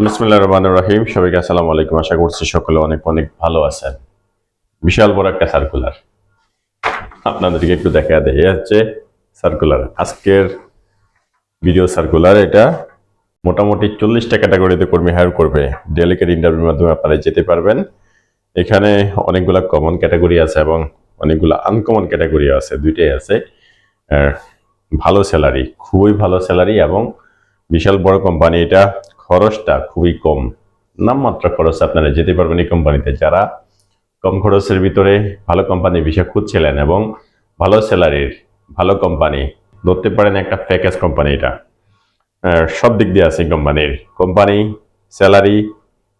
বিসমুল্লাহ রহমান রহিম। সবাইকে আসসালামু আলাইকুম। আশা করছি সকলে অনেক অনেক ভালো আছেন। বিশাল বড় একটা সার্কুলার আপনাদেরকে একটু দেখা দেয় হচ্ছে সার্কুলার আজকের ভিডিও সার্কুলার এটা মোটামুটি চল্লিশটা ক্যাটাগরিতে কর্মী হায়ার করবে। ডেলিকেট ইন্টারভিউর মাধ্যমে আপনারা যেতে পারবেন। এখানে অনেকগুলা কমন ক্যাটাগরি আছে এবং অনেকগুলো আনকমন ক্যাটাগরি আছে, দুইটাই আছে। ভালো স্যালারি খুবই ভালো স্যালারি এবং বিশাল বড় কোম্পানি এটা খরচটা খুবই কম। নামমাত্র খরচ আপনারা যেতে পারবেন এই কোম্পানিতে। যারা কম খরচের ভিতরে ভালো কোম্পানি বিষয় খুঁজছিলেন এবং ভালো স্যালারির ভালো কোম্পানি ধরতে পারেন একটা প্যাকেজ কোম্পানি এটা। সব দিক দিয়ে আছে কোম্পানির। কোম্পানি, স্যালারি,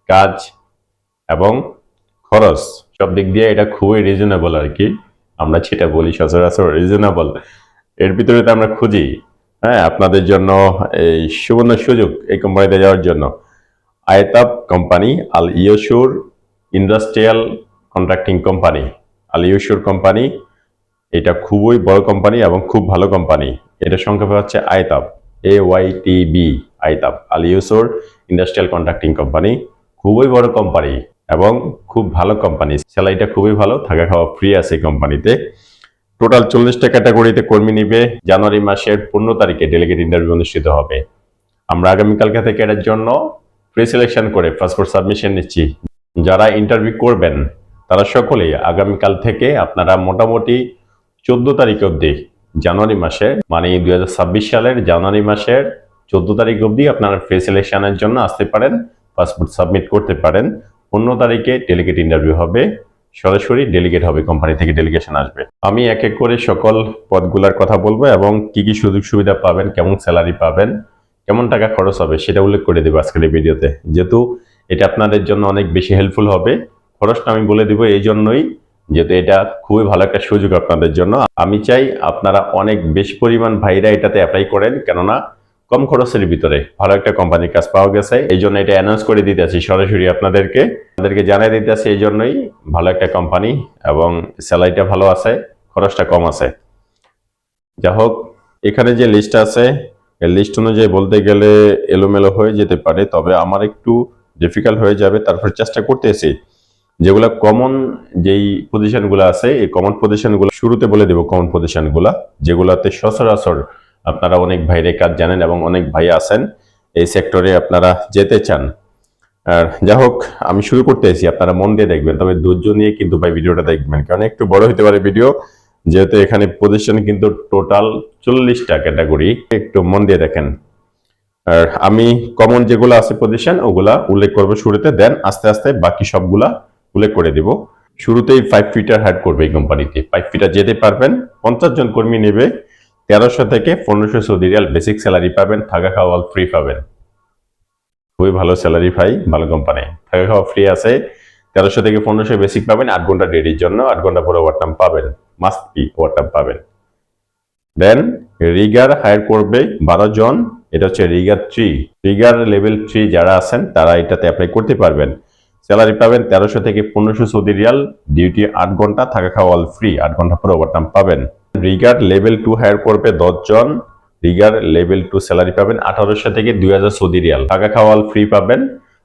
কাজ এবং খরচ সব দিক দিয়ে এটা খুবই রিজনেবল আর কি। আমরা সেটা বলি সচরাচর রিজনেবল এর ভিতরে তো আমরা খুঁজি। হ্যাঁ আপনাদের জন্য এই সুবর্ণ সুযোগ এই কোম্পানিতে যাওয়ার জন্য। Aytab company, Al Yusr industrial contracting company. Al Yusr company, এটা খুবই বড় কোম্পানি এবং খুব ভালো কোম্পানি। এটা সংক্ষেপ হচ্ছে Aytab A Y T B Aytab. Al Yusr industrial contracting company, খুবই বড় কোম্পানি এবং খুব ভালো কোম্পানি। স্যালারিটা খুবই ভালো, থাকা খাওয়া ফ্রি আছে কোম্পানিতে। টোটাল চল্লিশটা ক্যাটাগরিতে কর্মী নিবে। জানুয়ারি মাসের পনেরো তারিখে ডেলিগেট ইন্টারভিউ অনুষ্ঠিত হবে। আমরা আগামীকালকে থেকে এটার জন্য প্রি সিলেকশন করে পাসপোর্ট সাবমিশন নিচ্ছি। যারা ইন্টারভিউ করবেন, তারা সকলেই আগামীকাল থেকে আপনারা মোটামুটি চোদ্দ তারিখ অবধি, জানুয়ারি মাসে মানে দুই হাজার ছাব্বিশ সালের জানুয়ারি মাসের চোদ্দ তারিখ অবধি আপনারা প্রি সিলেকশনের জন্য আসতে পারেন পাসপোর্ট সাবমিট করতে পারেন। পনেরো তারিখে ডেলিগেট ইন্টারভিউ হবে। সরাসরি ডেলিগেট হবে কোম্পানি থেকে ডেলিগেশন আসবে। আমি এক এক করে সকল পদগুলার কথা বলব এবং কি কি সুযোগ সুবিধা পাবেন, কেমন স্যালারি পাবেন, কেমন টাকা খরচ হবে সেটা উল্লেখ করে দেবো আজকের এই ভিডিওতে। যেহেতু এটা আপনাদের জন্য অনেক বেশি হেল্পফুল হবে, খরচটা আমি বলে দিব এই জন্যই, যেহেতু এটা খুবই ভালো একটা সুযোগ আপনাদের জন্য। আমি চাই আপনারা অনেক বেশি পরিমাণ ভাইরা এটাতে অ্যাপ্লাই করেন, কেননা কম খরচের ভিতরে। ভালো একটা কোম্পানির কাজ পাওয়া গেছে। এই জন্য এটা অ্যানাউন্স করে দিতে আছি সরাসরি আপনাদেরকে। আপনাদেরকে জানিয়ে দিতে আছি এই জন্যই ভালো একটা কোম্পানি এবং স্যালারিটা ভালো আছে, খরচটা কম আছে। যা হোক, এখানে যে লিস্ট আছে লিস্ট অনুযায়ী বলতে গেলে এলোমেলো হয়ে যেতে পারে, তবে আমার একটু ডিফিকাল্ট হয়ে যাবে। তারপর চেষ্টা করতেছি যেগুলা কমন যেই পজিশনগুলো আছে, এই কমন পজিশনগুলো শুরুতে বলে দেবো কমন পজিশনগুলা যেগুলাতে সচরাচর আপনারা অনেক ভাইরে কাজ জানেন এবং অনেক ভাই আছেন, এই সেক্টরে আপনারা যেতে চান। আর যা হোক, আমি শুরু করতেছি আপনারা মন দিয়ে দেখবেন, তবে ধৈর্য নিয়ে কিন্তু ভাই ভিডিওটা দেখবেন, কারণ একটু বড় হতে পারে ভিডিও যেহেতু এখানে পজিশন কিন্তু টোটাল চল্লিশটা ক্যাটাগরি একটু মন দিয়ে দেখেন। আর আমি কমন যেগুলো আছে পজিশন ওগুলা উল্লেখ করব শুরুতে দেন আস্তে আস্তে বাকি সবগুলা উল্লেখ করে দিব। শুরুতেই ফাইভ ফিটার হাইড করবে এই কোম্পানিতে ফাইভ ফিটার যেতে পারবেন, পঞ্চাশ জন কর্মী নেবে তেরোশো থেকে পনেরোশো সৌদি রিয়াল বেসিক স্যালারি পাবেন, থাকা খাওয়া ফ্রি পাবেন। খুবই ভালো স্যালারি পাই ভালো কোম্পানি থাকা খাওয়া ফ্রি আছে, তেরোশো থেকে পনেরোশো বেসিক পাবেন, আট ঘণ্টা ডেডির জন্য আট ঘণ্টা পরে ওভারটাইম পাবেন মাস্ট বি ওভারটাইম পাবেন। দেন রিগার হায়ার করবে বারো জন, এটা হচ্ছে rigger three rigger level three যারা আছেন, তারা এটাতে অ্যাপ্লাই করতে পারবেন। স্যালারি পাবেন তেরোশো থেকে পনেরোশো সৌদি রিয়াল ডিউটি আট ঘণ্টা, থাকা খাওয়া অল ফ্রি আট ঘণ্টা পরে ওভারটাইম পাবেন। রিগার লেভেল টু হায়ার করবে দশ জন রিগার লেভেল টু স্যালারি পাবেন আঠারোশো থেকে দুই হাজার সৌদি রিয়াল। থাকা খাওয়া অল ফ্রি পাবেন,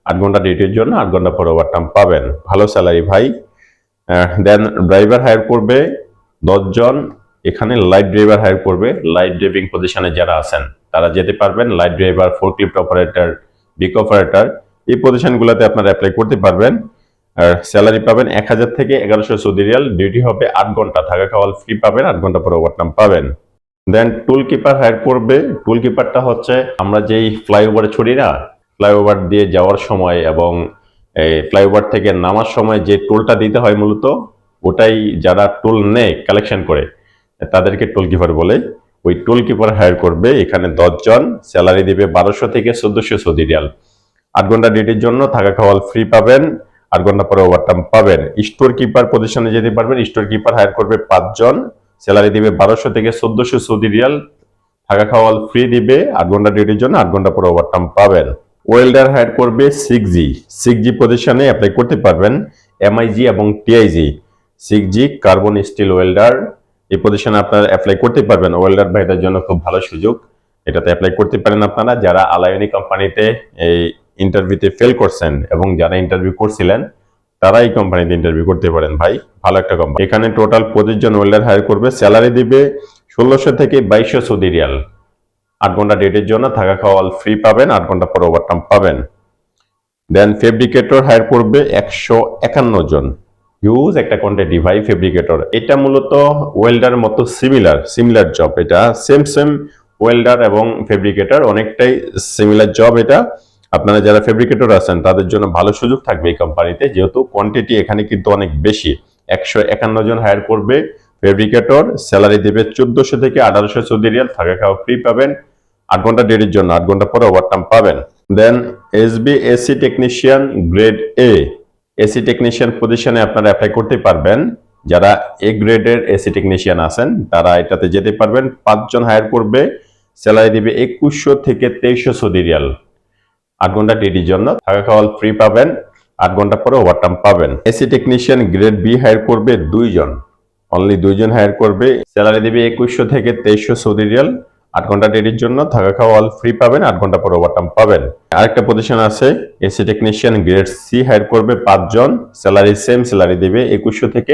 আট ঘণ্টা ডিউটির জন্য আট ঘণ্টা পরে ওভারটাইম পাবেন। ভালো স্যালারি ভাই। দেন ড্রাইভার হায়ার করবে দশজন, এখানে লাইট ড্রাইভার হায়ার করবে। লাইট ড্রাইভিং পজিশনে যারা আছেন, তারা যেতে পারবেন। লাইট ড্রাইভার ফোরক্লিফট অপারেটর বিক অপারেটর এই পজিশনগুলোতে আপনারা অ্যাপ্লাই করতে পারবেন। স্যালারি পাবেন এক হাজার থেকে এগারোশো সৌদি রিয়াল। ডিউটি হবে আট ঘণ্টা। থাকা খাওয়া ফ্রি পাবেন, আট ঘণ্টা পরে ওভারটাইম পাবেন। দেন টুল কিপার হায়ার করবে। টুল কিপারটা হচ্ছে আমরা যেই ফ্লাইওভারে ছড়ি না ফ্লাইওভার দিয়ে যাওয়ার সময় এবং এই ফ্লাইওভার থেকে নামার সময় যে টোলটা দিতে হয় মূলত, ওটাই যারা টোল নেয় কালেকশন করে, তাদেরকে টোল কিপার বলে। ওই টোল কিপার হায়ার করবে। এখানে জন স্যালারি দেবে বারোশো থেকে চোদ্দশো সৌদি রিয়াল। আট ঘণ্টা ডিউটির জন্য থাকা খাওয়া ফ্রি পাবেন। আট ঘণ্টা পরে ওভারটাইম পাবেন। স্টোর কিপার পজিশনে যেতে পারবেন স্টোর কিপার হায়ার করবে পাঁচজন স্যালারি দিবে বারোশো থেকে চোদ্দশো সৌদি রিয়াল, থাকা খাওয়া ফ্রি দিবে, আট ঘণ্টা ডিউটির জন্য আট ঘণ্টা পরে ওভারটাইম পাবেন। ওয়েল্ডার হায়ার করবে সিক্স জি সিক্স জি পজিশনে অ্যাপ্লাই করতে পারবেন এমআইজি এবং TIG six G carbon steel welder এই পজিশনে আপনারা অ্যাপ্লাই করতে পারবেন। ওয়েল্ডার ভাইদের জন্য খুব ভালো সুযোগ। এটাতে অ্যাপ্লাই করতে পারেন আপনারা। যারা আলায়নি কোম্পানিতে এই ইন্টারভিউতে ফেল করছেন এবং যারা ইন্টারভিউ করছিলেন তারা এই কোম্পানিতে ইন্টারভিউ করতে পারেন। ভাই, ভালো একটা কোম্পানি এখানে টোটাল পঁচিশ জন ওয়েল্ডার হায়ার করবে স্যালারি দিবে ষোলোশো থেকে বাইশশো সৌদি রিয়াল। আট ঘণ্টা ডেটের জন্য থাকা খাওয়া ফ্রি পাবেন, আট ঘণ্টা পর ওভারটাইম পাবেন। দেন ফেব্রিকেটর হায়ার করবে একশো একান্ন জন। হিউজ একটা কোয়ান্টিটি ভাই ফেব্রিকেটর এটা মূলত ওয়েল্ডার মতো সিমিলার সিমিলার জব এটা সেম সেম ওয়েল্ডার এবং ফেব্রিকেটর অনেকটাই সিমিলার জব এটা। আপনারা যারা ফেব্রিকেটর আছেন, তাদের জন্য ভালো সুযোগ থাকবে এই কোম্পানিতে যেহেতু কোয়ান্টিটি এখানে কিন্তু অনেক বেশি। একশো একান্ন জন হায়ার করবে ফেব্রিকেটর স্যালারি দেবে চোদ্দশো থেকে আঠারোশো সৌদি রিয়াল। থাকা খাওয়া ফ্রি পাবেন। আট ঘণ্টা ডেটির জন্য আট ঘণ্টা পরে ওভারটাইম পাবেন। Then SB AC technician grade A AC technician পজিশনে আপনারা অ্যাপ্লাই করতে পারবেন। যারা এ গ্রেডের এসি টেকনিশিয়ান আছেন, তারা এটাতে যেতে পারবেন। পাঁচজন হায়ার করবে। স্যালারি দেবে একুশশো থেকে তেইশশো সৌদি রিয়াল। আট ঘণ্টা ডিউটির জন্য। থাকা খাওয়া ফ্রি পাবেন, আট ঘণ্টা পরে ওভারটাইম পাবেন। AC technician grade B hire করবে দুইজন। অনলি দুইজন হায়ার করবে। স্যালারি দেবে একুশশো থেকে তেইশশো সৌদি রিয়াল। আট ঘণ্টা ডেটির জন্য থাকা খাওয়া অল ফ্রি পাবেন, আট ঘণ্টা পরে ওভারটাইম পাবেন। আরেকটা পজিশন আছে AC technician grade C hire করবে পাঁচজন। স্যালারি সেম স্যালারি দেবে একুশশো থেকে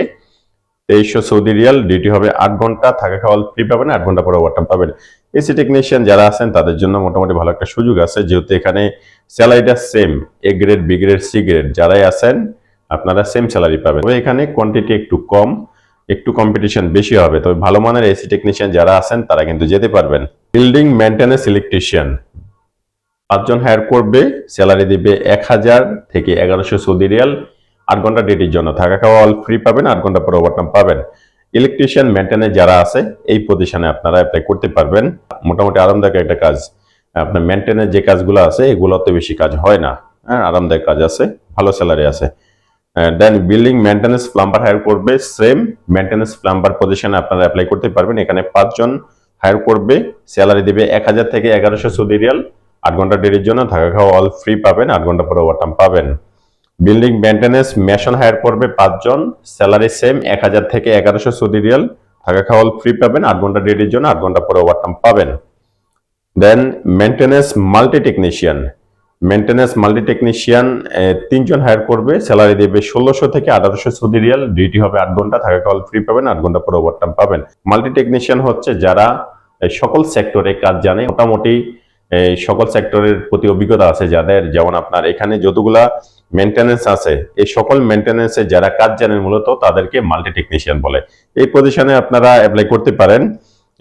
তেইশশো সৌদি রিয়াল। ডিউটি হবে আট ঘণ্টা, থাকা খাওয়া ফ্রি পাবেন, আট ঘণ্টা পরে ওভারটাইম পাবেন। এসি টেকনিশিয়ান যারা আছেন, তাদের জন্য মোটামুটি ভালো একটা সুযোগ আছে। যেহেতু এখানে স্যালারিটা same A grade B grade C grade যারাই আছেন, আপনারা সেম স্যালারি পাবেন। তবে এখানে কোয়ান্টিটি একটু কম, একটু কম্পিটিশন বেশি হবে। তবে ভালো মানের এসি টেকনিশিয়ান যারা আছেন, তারা কিন্তু যেতে পারবেন। বিল্ডিং মেনটেন্যান্স ইলেকট্রিশিয়ান পাঁচজন হায়ার করবে স্যালারি দিবে এক হাজার থেকে এগারোশো সৌদি রিয়াল। আট ঘণ্টা ডিউটির জন্য। থাকা খাওয়া অল ফ্রি পাবেন, আট ঘণ্টা পর ওভারটাইম পাবেন। ইলেকট্রিশিয়ান মেনটেনে যারা আছে, এই পজিশনে আপনারা অ্যাপ্লাই করতে পারবেন। মোটামুটি আরামদায়ক একটা কাজ। আপনার মেনটেনের যে কাজগুলো আছে, এগুলোতে বেশি কাজ হয় না। হ্যাঁ আরামদায়ক কাজ আছে, ভালো স্যালারি আছে। Then building maintenance plumber hire করবে সেম মেনটেন্যান্স প্লাম্বার পজিশনে আপনারা অ্যাপ্লাই করতে পারবেন। এখানে পাঁচজন হায়ার করবে স্যালারি দেবে এক হাজার থেকে এগারোশো সৌদি রিয়াল। আট ঘণ্টা ডেরির জন্য, থাকা খাওয়া অল ফ্রি পাবেন, আট ঘণ্টা পরে ওভারটাইম পাবেন। বিল্ডিং মেনটেন্যান্স মেশন হায়ার করবে পাঁচজন, স্যালারি সেম, এক হাজার থেকে এগারোশো সৌদি রিয়াল। থাকা খাওয়াল ফ্রি পাবেন, আট ঘণ্টা ডেটির জন্য আট ঘণ্টা পরে ওভারটাইম পাবেন। Then maintenance multi technician maintenance multi technician তিনজন হায়ার করবে, স্যালারি দেবে ষোলোশো থেকে আঠারোশো সৌদি রিয়াল ডিউটি হবে আট ঘণ্টা, থাকা কল ফ্রি পাবেন, আট ঘণ্টা পরে ওভারটাইম পাবেন। মাল্টি টেকনিশিয়ান হচ্ছে যারা সকল সেক্টরে কাজ জানে, মোটামুটি এই সকল সেক্টরের প্রতি অভিজ্ঞতা আছে যাদের। যেমন আপনার এখানে যতগুলা মেনটেন্যান্স আছে, এই সকল মেনটেন্যান্সে যারা কাজ জানেন মূলত তাদেরকে মাল্টি টেকনিশিয়ান বলে। এই পজিশনে আপনারা অ্যাপ্লাই করতে পারেন।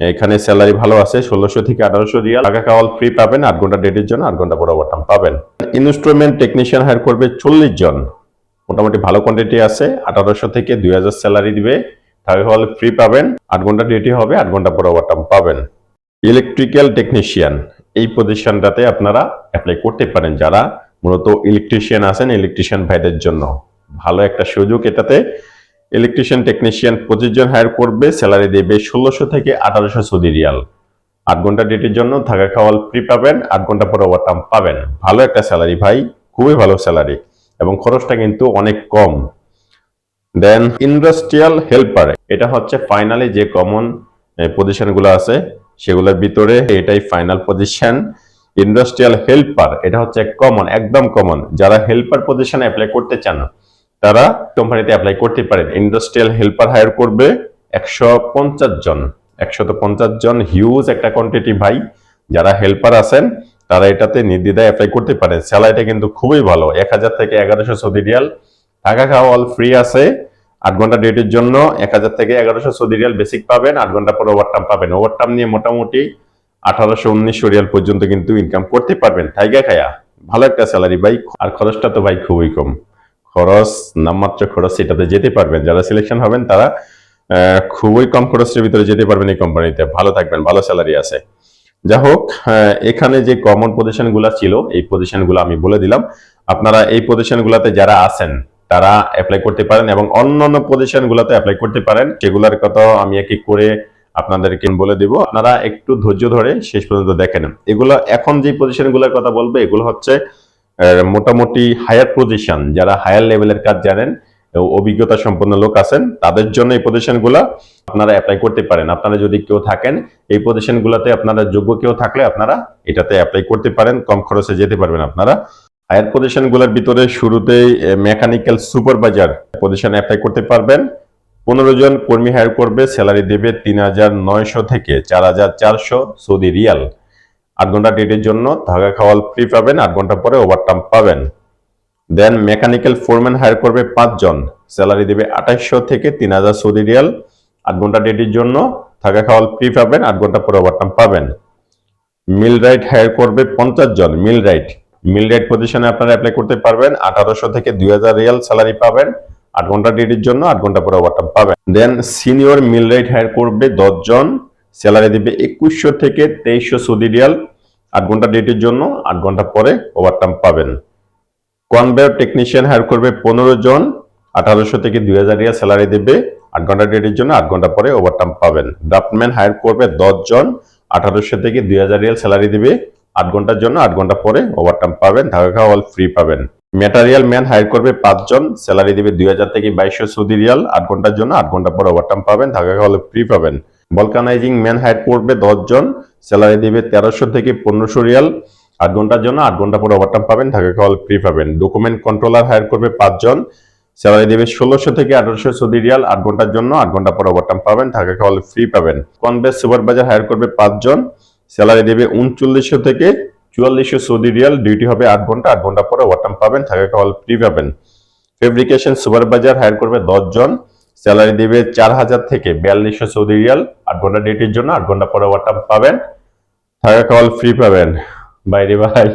এখানে স্যালারি ভালো আছে, ষোলোশো থেকে আঠারোশো রিয়াল। টাকা কাওয়াল ফ্রি পাবেন, আট ঘণ্টা ডেটের জন্য আট ঘণ্টা পর ওভারটাইম পাবেন। ইনস্ট্রুমেন্ট টেকনিশিয়ান হায়ার করবে চল্লিশ জন। মোটামুটি ভালো কোয়ান্টিটি আছে, আঠারোশো থেকে দুই হাজার স্যালারি দিবে। টাকা কাওয়াল ফ্রি পাবেন, আট ঘণ্টা ডিউটি হবে, আট ঘণ্টা পর ওভারটাইম পাবেন। ইলেকট্রিক্যাল টেকনিশিয়ান এই পজিশনটাতে আপনারা অ্যাপ্লাই করতে পারেন। যারা মূলত ইলেকট্রিশিয়ান আছেন ইলেকট্রিশিয়ান ভাইদের জন্য। ভালো একটা সুযোগ এটাতে। ইলেকট্রিশিয়ান টেকনিশিয়ান পঁচিশ জন হায়ার করবে স্যালারি দেবে ষোলোশো থেকে আঠারোশো সৌদি রিয়াল। আট ঘণ্টা ডেটের জন্য থাকা খাওয়াল ফ্রি পাবেন, আট ঘণ্টা পর ওভারটাইম পাবেন। ভালো একটা স্যালারি ভাই, খুবই ভালো স্যালারি এবং খরচটা কিন্তু অনেক কম। দেন ইন্ডাস্ট্রিয়াল হেল্পার এটা হচ্ছে ফাইনালি যে কমন পজিশনগুলো আছে। সেগুলোর ভিতরে এটাই ফাইনাল পজিশন ইন্ডাস্ট্রিয়াল হেল্পার এটা হচ্ছে কমন একদম কমন যারা হেল্পার পজিশনে অ্যাপ্লাই করতে চান, তারা কোম্পানিতে অ্যাপ্লাই করতে পারেন। ইন্ডাস্ট্রিয়াল হেল্পার হায়ার করবে একশো পঞ্চাশ জন। একশত পঞ্চাশ জন হিউজ একটা কোয়ান্টিটি ভাই, যারা হেল্পার আছেন, তারা এটাতে নির্দ্বিধায় অ্যাপ্লাই করতে পারেন। স্যালারিটা কিন্তু খুবই ভালো, এক হাজার থেকে এগারোশো সৌদি রিয়াল। টাকা খাওয়া অল ফ্রি আছে। আট ঘণ্টা ডেটের জন্য এক হাজার থেকে এগারোশো সৌদি রিয়াল বেসিক পাবেন, আট ঘণ্টা পর ওভারটাইম পাবেন। ওভারটাইম নিয়ে মোটামুটি আঠারোশো উনিশশো রিয়াল পর্যন্ত কিন্তু ইনকাম করতে পারবেন। থাইগা খায়া, ভালো একটা স্যালারি ভাই, আর খরচটা তো ভাই খুবই কম। খরচ নামমাত্র খরচ এটাতে যেতে পারবেন। যারা সিলেকশন হবেন তারা খুবই কম খরচের ভিতরে যেতে পারবেন এই কোম্পানিতে ভালো থাকবেন, ভালো স্যালারি আছে। যা হোক এখানে যে কমন পজিশনগুলা ছিল, এই পজিশনগুলো আমি বলে দিলাম। আপনারা এই পজিশন গুলাতে যারা আছেন তারা অ্যাপ্লাই করতে পারেন এবং অন্যান্য পজিশন গুলাতে অ্যাপ্লাই করতে পারেন। সেগুলোর কথা আমি এক এক করে আপনাদেরকে বলে দিব। আপনারা একটু ধৈর্য ধরে শেষ পর্যন্ত দেখেন এগুলো এখন যে পজিশনগুলোর কথা বলব, এগুলো হচ্ছে মোটামুটি হায়ার পজিশন যারা হায়ার লেভেলের কাজ জানেন অভিজ্ঞতা সম্পন্ন লোক আছেন, তাদের জন্য এই পজিশনগুলা আপনারা অ্যাপ্লাই করতে পারেন। আপনারা যদি কেউ থাকেন, এই পজিশন গুলাতে আপনারা যোগ্য কেউ থাকলে আপনারা এটাতে অ্যাপ্লাই করতে পারেন। কম খরচে যেতে পারবেন আপনারা। হায়ার পজিশনগুলোর ভিতরে শুরুতেই মেকানিক্যাল সুপারভাইজার পজিশনে অ্যাপ্লাই করতে পারবেন। পনেরো জন কর্মী হায়ার করবে স্যালারি দেবে তিন হাজার নয়শো থেকে চার হাজার চারশো সৌদি রিয়াল। আট ঘণ্টা ডেটের জন্য থাকা খাওয়াল ফ্রি পাবেন, আট ঘণ্টা পরে ওভারটাইম পাবেন। দেন মেকানিক্যাল ফোরম্যান হায়ার করবে পাঁচজন স্যালারি দেবে আঠাইশশো থেকে তিন হাজার সৌদি রিয়াল। আট ঘণ্টা ডেটের জন্য থাকা খাওয়াল ফ্রি পাবেন, আট ঘণ্টা পরে ওভারটাইম পাবেন। মিল রাইট হায়ার করবে পঞ্চাশ জন মিল রাইট মিল রাইট পজিশনে আপনারা অ্যাপ্লাই করতে পারবেন। আঠারোশো থেকে দুই হাজার রিয়াল স্যালারি পাবেন। আট ঘণ্টা ডিউটির জন্য আট ঘণ্টা পরে ওভারটাইম পাবেন। Then senior millwright hire করবে দশ জন স্যালারি দিবে একুশশো থেকে তেইশশো সৌদি রিয়াল। আট ঘণ্টা ডিউটির জন্য আট ঘণ্টা পরে ওভারটাইম পাবেন। কনভেয়ার টেকনিশিয়ান হায়ার করবে পনেরো জন আঠারোশো থেকে দুই হাজার রিয়াল স্যালারি দেবে। আট ঘণ্টা ডিউটির জন্য আট ঘণ্টা পরে ওভারটাইম পাবেন। ড্রাফটম্যান হায়ার করবে দশ জন আঠারোশো থেকে দুই হাজার রিয়াল স্যালারি দিবে। আট ঘণ্টার জন্য আট ঘণ্টা পরে ওভারটাইম পাবেন থাকা খাওয়া অল ফ্রি পাবেন। ম্যাটারিয়াল ম্যান হায়ার করবে পাঁচজন স্যালারি দেবে দুই হাজার থেকে বাইশশো সৌদি রিয়াল, আট ঘণ্টার জন্য আট ঘণ্টা পরে ওভারটাইম পাবেন থাকা খাওয়া ফ্রি পাবেন। ভলকানাইজিং ম্যান হায়ার করবে দশজন স্যালারি দেবে তেরোশো থেকে পনেরোশো রিয়াল, আট ঘণ্টার জন্য আট ঘণ্টা পরে ওভারটাইম পাবেন থাকা খাওয়া ফ্রি পাবেন। ডকুমেন্ট কন্ট্রোলার হায়ার করবে পাঁচজন স্যালারি দেবে ষোলোশো থেকে আঠারোশো সৌদি রিয়াল, আট ঘণ্টার জন্য আট ঘণ্টা পরে ওভারটাইম পাবেন থাকা খাওয়া ফ্রি পাবেন। কনভেস সুপারভাইজার হায়ার করবে পাঁচজন স্যালারি দেবে উনচল্লিশশো থেকে চুয়াল্লিশশো সৌদি রিয়াল। ডিউটি হবে আট ঘণ্টা। আট ঘণ্টা পরে ওভারটাইম পাবেন, থাকা খাওয়া ফ্রি পাবেন। ফেব্রিকেশন সুপারভাইজার হায়ার করবে দশ জন স্যালারি দেবে চার হাজার থেকে বিয়াল্লিশশো সৌদি রিয়াল। আট ঘণ্টা ডিউটির জন্য আট ঘণ্টা পরে ওভারটাইম পাবেন, থাকা খাওয়া ফ্রি পাবেন। বাইরে ভাই,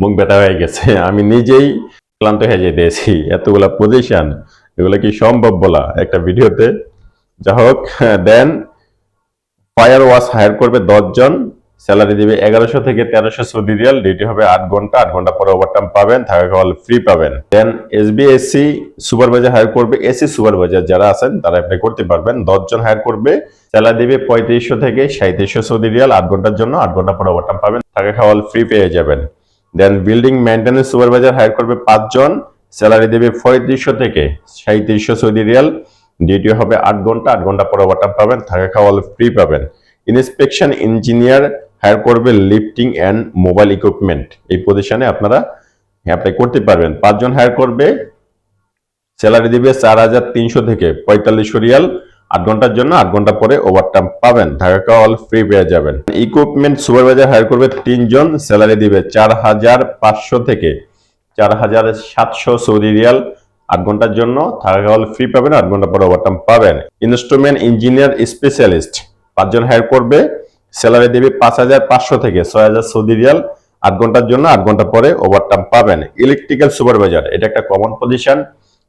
মুখ ব্যথা হয়ে গেছে। আমি নিজেই ক্লান্ত হয়ে যেতেছি এতগুলা পজিশন এগুলো কি সম্ভব বলা? একটা ভিডিওতে। যা হোক দেন ফায়ার ওয়াশ হায়ার করবে জন স্যালারি দেবে এগারোশো থেকে তেরোশো সৌদি রিয়াল ডিউটি হবে আট ঘণ্টা আট ঘণ্টা পরে ওভারটাইম পাবেন, থাকা খাওয়া ফ্রি পাবেন। দেন এসবিএসসি সুপারভাইজার হায়ার করবে এসি সুপারভাইজার যারা আছেন, তারা অ্যাপ্লাই করতে পারবেন। জন হায়ার করবে, স্যালারি দিবে পঁয়ত্রিশশো থেকে সাঁত্রিশশো সৌদি রিয়াল, আট ঘণ্টার জন্য আট ঘণ্টা পরে ওভারটাইম পাবেন, থাকা খাওয়া ফ্রি পেয়ে যাবেন। Then building maintenance supervisor hire করবে পাঁচজন, স্যালারি দেবে পঁয়ত্রিশশো থেকে সাঁত্রিশশো সৌদি রিয়াল ডিউটি হবে আট ঘণ্টা আট ঘণ্টা পরে ওভারটাইম পাবেন, থাকা খাওয়া ফ্রি পাবেন। ইন্সপেকশন ইঞ্জিনিয়ার হায়ার করবে লিফটিং অ্যান্ড মোবাইল ইকুইপমেন্ট এই পজিশনে আপনারা অ্যাপ্লাই করতে পারবেন। পাঁচজন হায়ার করবে স্যালারি দিবে চার হাজার তিনশো থেকে পঁয়তাল্লিশশো রিয়াল। আট ঘণ্টার জন্য আট ঘণ্টা পরে ওভারটাইম পাবেন। থাকা খাওয়া অল ফ্রি পেয়ে যাবেন। ইকুইপমেন্ট সুপারভাইজার হায়ার করবে তিনজন স্যালারি দিবে চার হাজার পাঁচশো থেকে চার হাজার সাতশো সৌদি রিয়াল। আট ঘণ্টার জন্য, থাকা খাওয়া ফ্রি পাবেন, আট ঘণ্টা পরে ওভারটাইম পাবেন। ইনস্ট্রুমেন্ট ইঞ্জিনিয়ার স্পেশালিস্ট পাঁচজন হায়ার করবে স্যালারি দেবে পাঁচ হাজার পাঁচশো থেকে ছয় হাজার সৌদি রিয়াল, আট ঘণ্টার জন্য আট ঘণ্টা পরে ওভারটাইম পাবেন। ইলেকট্রিক্যাল সুপারভাইজার এটা একটা কমন পজিশন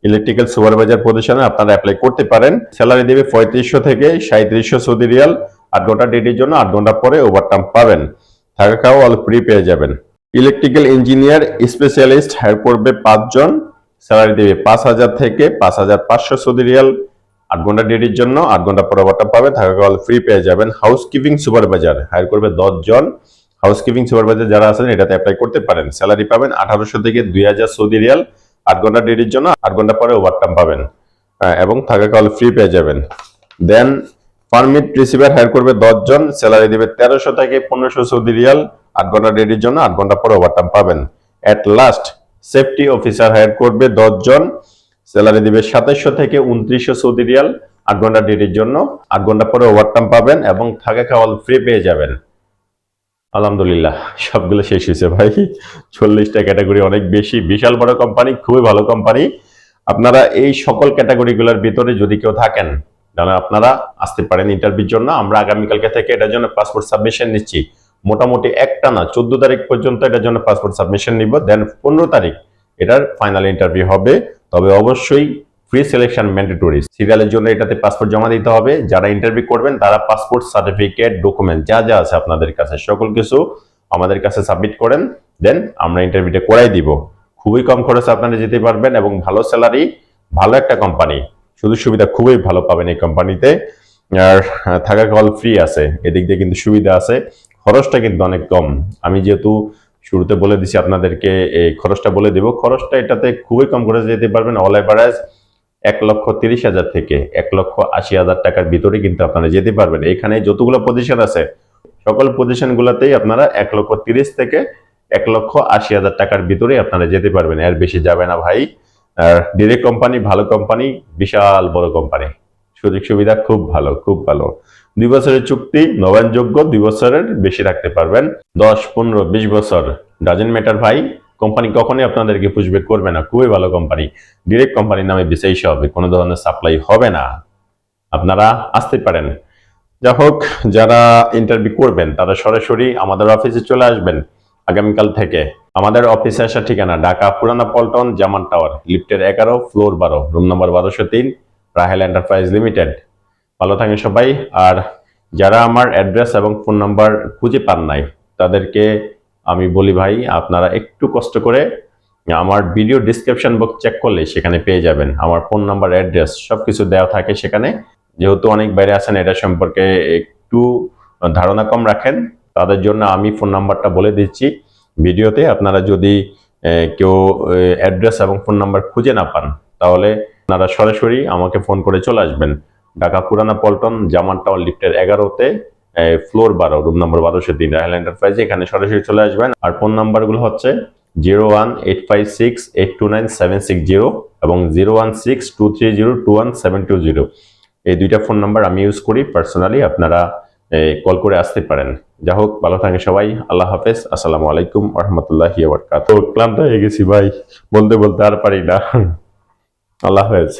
ইলেকট্রিক্যাল সুপারভাইজার পজিশনে আপনারা অ্যাপ্লাই করতে পারেন। স্যালারি দেবে পঁয়ত্রিশশো থেকে সাঁত্রিশশো সৌদি রিয়াল, আট ঘণ্টা ডিউটির জন্য আট ঘণ্টা পরে ওভারটাইম পাবেন। থাকা খাওয়া অল ফ্রি পেয়ে যাবেন। ইলেকট্রিক্যাল ইঞ্জিনিয়ার স্পেশালিস্ট হায়ার করবে পাঁচজন। স্যালারি দেবে পাঁচ হাজার থেকে পাঁচ হাজার পাঁচশো সৌদি রিয়াল। আট ঘণ্টা ডিউটির জন্য আট ঘণ্টা পরে ওভারটাইম পাবেন থাকা খাওয়া ফ্রি পেয়ে যাবেন হাউসকিপিং সুপারভাইজার হায়ার করবে দশ জন হাউসকিপিং সুপারভাইজার যারা আছেন এটাতে অ্যাপ্লাই করতে পারেন। স্যালারি পাবেন আঠারোশো থেকে দুই হাজার সৌদি রিয়াল। আট ঘণ্টা ডিউটির জন্য আট ঘণ্টা পরে ওভারটাইম পাবেন। আহ, এবং থাকা কল ফ্রি পেয়ে যাবেন। দেন পারমিট রিসিভার হায়ার করবে জন। স্যালারি দেবে তেরোশো থেকে পনেরোশো সৌদি রিয়াল। আট ঘণ্টা ডিউটির জন্য আট ঘণ্টা পরে ওভারটাইম পাবেন। At last safety officer hire করবে জন স্যালারি দিবে সাতাশশো থেকে উনত্রিশশো সৌদি রিয়াল। আট ঘণ্টা ডিউটির জন্য। আট ঘণ্টা পরে ওভারটাইম পাবেন এবং থাকা খাওয়া ফ্রি পেয়ে যাবেন। আলহামদুলিল্লাহ, সবগুলো শেষ হয়েছে ভাই। চল্লিশটা ক্যাটাগরি অনেক বেশি। বিশাল বড় কোম্পানি খুবই ভালো কোম্পানি আপনারা এই সকল ক্যাটাগরিগুলোর ভিতরে যদি কেউ থাকেন, তাহলে আপনারা আসতে পারেন ইন্টারভিউর জন্য। আমরা আগামীকালকে থেকে এটার জন্য পাসপোর্ট সাবমিশন নিচ্ছি। মোটামুটি একটা না, চোদ্দ তারিখ পর্যন্ত এটার জন্য পাসপোর্ট সাবমিশন নিব দেন পনেরো তারিখ এটার ফাইনাল ইন্টারভিউ হবে। তবে অবশ্যই ফ্রি সিলেকশন ম্যান্ডেটরি সিরিয়ালের জন্য এটাতে পাসপোর্ট জমা দিতে হবে। যারা ইন্টারভিউ করবেন, তারা পাসপোর্ট সার্টিফিকেট ডকুমেন্ট যা যা আছে আপনাদের কাছে, সকল কিছু আমাদের কাছে সাবমিট করেন দেন আমরা ইন্টারভিউটা করাই দিব। খুবই কম খরচে আপনারা যেতে পারবেন এবং ভালো স্যালারি ভালো একটা কোম্পানি সুযোগ সুবিধা খুবই ভালো পাবেন এই কোম্পানিতে আর থাকা কল ফ্রি আছে। এদিক দিয়ে কিন্তু সুবিধা আছে। খরচটা কিন্তু অনেক কম। আমি যেহেতু শুরুতে বলে দিছি আপনাদেরকে, এই খরচটা বলে দিব। খরচটা এটাতে খুবই কম খরচে যেতে পারবেন। অল এভারেজ এক লক্ষ তিরিশ হাজার থেকে এক লক্ষ আশি হাজার টাকার ভিতরে কিন্তু আপনারা যেতে পারবেন। এখানে যতগুলো পজিশন আছে, সকল পজিশন গুলাতেই আপনারা এক লক্ষ তিরিশ থেকে এক লক্ষ আশি হাজার টাকার ভিতরে আপনারা যেতে পারবেন। এর বেশি যাবে না ভাই। আর ডিরেক্ট কোম্পানি ভালো কোম্পানি বিশাল বড় কোম্পানি সুযোগ সুবিধা খুব ভালো খুব ভালো। দুই বছরের চুক্তি, নবায়নযোগ্য দুই বছরের বেশি রাখতে পারবেন। দশ, পনেরো, বিশ বছর ডাজেন্ট ম্যাটার ভাই। কোম্পানি কখনোই আপনাদেরকে পুষবে করবে না। খুবই ভালো কোম্পানি। ডিরেক্ট কোম্পানির নামে বিশেষ হবে। কোনো ধরনের সাপ্লাই হবে না। আপনারা আসতে পারেন। যা হোক, যারা ইন্টারভিউ করবেন, তারা সরাসরি আমাদের অফিসে চলে আসবেন আগামীকাল থেকে। আমাদের অফিসে আসার ঠিকানা ঢাকা পুরানা পল্টন জামান টাওয়ার লিফটের এগারো ফ্লোর বারো রুম নম্বর বারোশো তিন, রাহেল এন্টারপ্রাইজ লিমিটেড ভালো থাকেন সবাই। আর যারা আমার অ্যাড্রেস এবং ফোন নাম্বার খুঁজে পান নাই, তাদেরকে আমি বলি ভাই, আপনারা একটু কষ্ট করে আমার ভিডিও ডিসক্রিপশন বক্স চেক করলে সেখানে পেয়ে যাবেন। আমার ফোন নাম্বার, অ্যাড্রেস সব কিছু দেওয়া থাকে সেখানে। যেহেতু অনেক বাইরে আছেন, এটা সম্পর্কে একটু ধারণা কম রাখেন, তাদের জন্য আমি ফোন নাম্বারটা বলে দিচ্ছি ভিডিওতে। আপনারা যদি কেউ অ্যাড্রেস এবং ফোন নাম্বার খুঁজে না পান, তাহলে আপনারা সরাসরি আমাকে ফোন করে চলে আসবেন। ঢাকা পুরানা পল্টন জামান টাওয়ার লিফটের এগারোতে ফ্লোর বারো রুম নম্বর বারোশো তিন রাহেল এন্টারপ্রাইজে এখানে সরাসরি চলে আসবেন। আর ফোন নাম্বারগুলো হচ্ছে zero one eight five six eight two nine seven six zero এবং zero one six two three zero two one seven two zero. এই দুইটা ফোন নাম্বার আমি ইউজ করি পার্সোনালি আপনারা কল করে আসতে পারেন। যা হোক ভালো থাকেন সবাই আল্লাহ হাফেজ আসসালামু আলাইকুম রহমতুল্লাহ ক্লান্ত হয়ে গেছি ভাই বলতে বলতে আর পারি না। আল্লাহ হাফেজ।